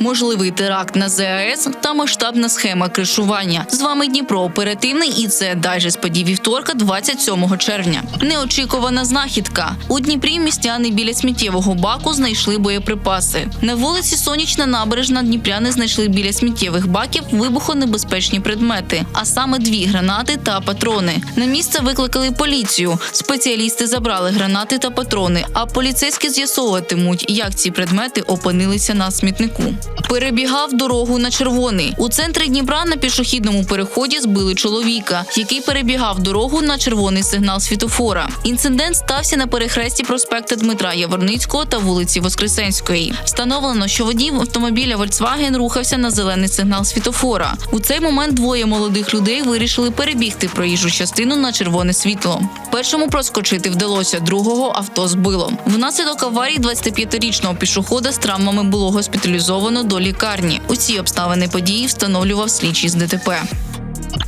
Можливий теракт на ЗАЕС та масштабна схема кришування. З вами Дніпро оперативний і це дайджест подій вівторка, 27 червня. Неочікувана знахідка. У Дніпрі містяни біля сміттєвого баку знайшли боєприпаси. На вулиці Сонячна набережна Дніпряни знайшли біля сміттєвих баків вибухонебезпечні предмети, а саме дві гранати та патрони. На місце викликали поліцію. Спеціалісти забрали гранати та патрони, а поліцейські з'ясовуватимуть, як ці предмети опинилися на смітнику. Перебігав дорогу на червоний. У центрі Дніпра на пішохідному переході збили чоловіка, який перебігав дорогу на червоний сигнал світофора. Інцидент стався на перехресті проспекта Дмитра Яворницького та вулиці Воскресенської. Встановлено, що водій автомобіля Volkswagen рухався на зелений сигнал світофора. У цей момент двоє молодих людей вирішили перебігти проїжджу частину на червоне світло. Першому проскочити вдалося, другого авто збило. Внаслідок аварії 25-річного пішохода з травмами було госпіталізовано до лікарні. Усі обставини події встановлював слідчий з ДТП.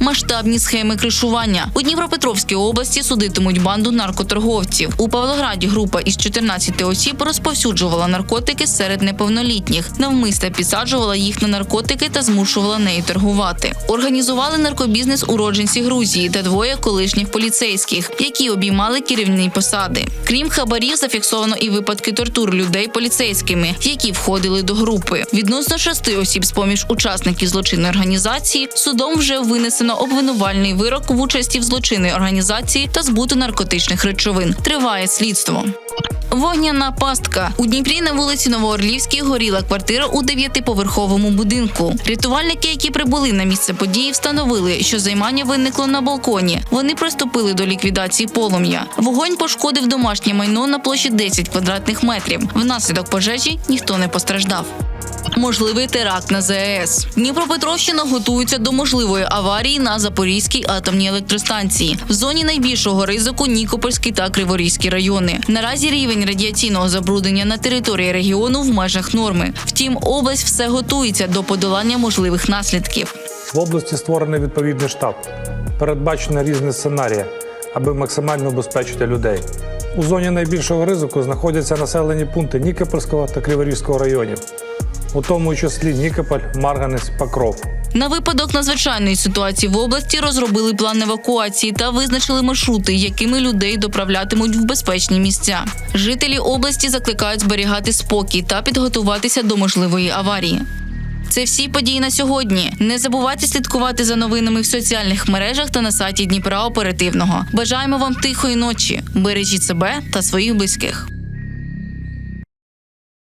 Масштабні схеми кришування у Дніпропетровській області судитимуть банду наркоторговців. У Павлограді група із 14 осіб розповсюджувала наркотики серед неповнолітніх, навмисно підсаджувала їх на наркотики та змушувала нею торгувати. Організували наркобізнес уродженці Грузії та двоє колишніх поліцейських, які обіймали керівні посади. Крім хабарів, зафіксовано і випадки тортур людей поліцейськими, які входили до групи. Відносно шести осіб з поміж учасників злочинної організації судом вже винесено обвинувальний вирок в участі в злочинній організації та збуту наркотичних речовин. Триває слідство. Вогняна пастка у Дніпрі на вулиці Новоорлівській горіла квартира у дев'ятиповерховому будинку. Рятувальники, які прибули на місце події, встановили, що займання виникло на балконі. Вони приступили до ліквідації полум'я. Вогонь пошкодив домашнє майно на площі 10 квадратних метрів. Внаслідок пожежі ніхто не постраждав. Можливий теракт на ЗАЕС. Дніпропетровщина готується до можливої аварії на Запорізькій атомній електростанції. В зоні найбільшого ризику Нікопольський та Криворізький райони. Наразі рівень радіаційного забруднення на території регіону в межах норми. Втім, область все готується до подолання можливих наслідків. В області створений відповідний штаб. Передбачено різні сценарії, аби максимально убезпечити людей. У зоні найбільшого ризику знаходяться населені пункти Нікопольського та Криворізького районів, у тому числі Нікополь, Марганець, Покров. На випадок надзвичайної ситуації в області розробили план евакуації та визначили маршрути, якими людей доправлятимуть в безпечні місця. Жителі області закликають зберігати спокій та підготуватися до можливої аварії. Це всі події на сьогодні. Не забувайте слідкувати за новинами в соціальних мережах та на сайті Дніпра Оперативного. Бажаємо вам тихої ночі. Бережіть себе та своїх близьких.